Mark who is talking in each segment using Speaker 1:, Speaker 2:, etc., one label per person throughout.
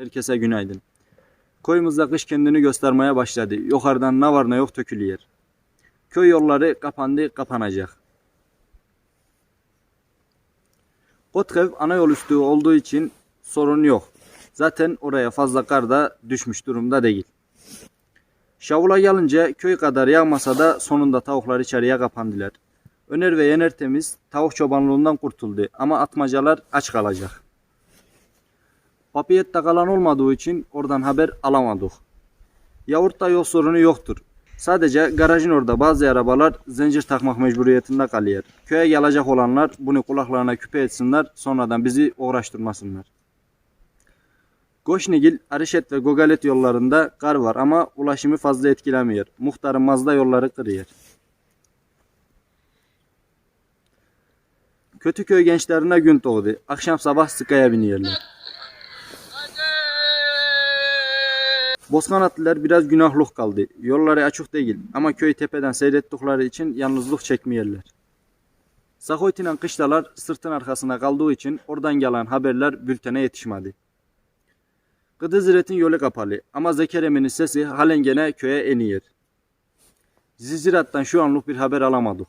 Speaker 1: Herkese günaydın. Koyumuzda kış kendini göstermeye başladı. Yukarıdan ne var ne yok tökülüyor. Köy yolları kapandı, kapanacak. Kotkev ana yol üstü olduğu için sorun yok. Zaten oraya fazla kar da düşmüş durumda değil. Şavula gelince köy kadar yağmasa da sonunda tavuklar içeriye kapandılar. Öner ve Yener temiz tavuk çobanlığından kurtuldu ama atmacalar aç kalacak. Papiyette kalan olmadığı için oradan haber alamadık. Yavurtta yol sorunu yoktur. Sadece garajın orada bazı arabalar zincir takmak mecburiyetinde kalıyor. Köye gelecek olanlar bunu kulaklarına küpe etsinler sonradan bizi uğraştırmasınlar. Goşnigil, Arişet ve Gogalet yollarında kar var ama ulaşımı fazla etkilemiyor. Muhtarın Mazda yolları kırıyor. Kötüköy gençlerine gün doğdu. Akşam sabah sıkaya biniyorlar. Bozkanatlılar biraz günahlık kaldı. Yolları açık değil ama köy tepeden seyrettikleri için yalnızlık çekmiyorlar. Sahoytinen kışlalar sırtın arkasında kaldığı için oradan gelen haberler bültene yetişmedi. Gıdıziret'in yolu kapalı ama Zekerem'in sesi halen gene köye iniyor. Zizirat'tan şu anlık bir haber alamadık.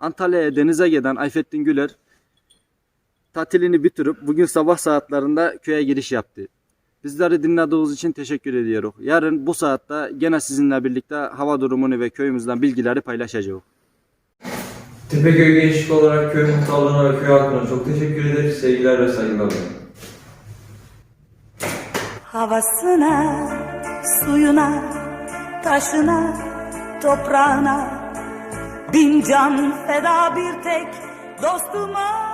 Speaker 1: Antalya'ya denize giden Ayfettin Güler tatilini bitirip bugün sabah saatlerinde köye giriş yaptı. Bizleri dinlediğiniz için teşekkür ediyoruz. Yarın bu saatte gene sizinle birlikte hava durumunu ve köyümüzden bilgileri paylaşacağız.
Speaker 2: Tepeköy Gençlik olarak köy muhtarlığına ve köy halkına çok teşekkür ederiz. Sevgiler ve saygılar.
Speaker 3: Havasına, suyuna, taşına, toprağına Bin can feda bir tek dostuma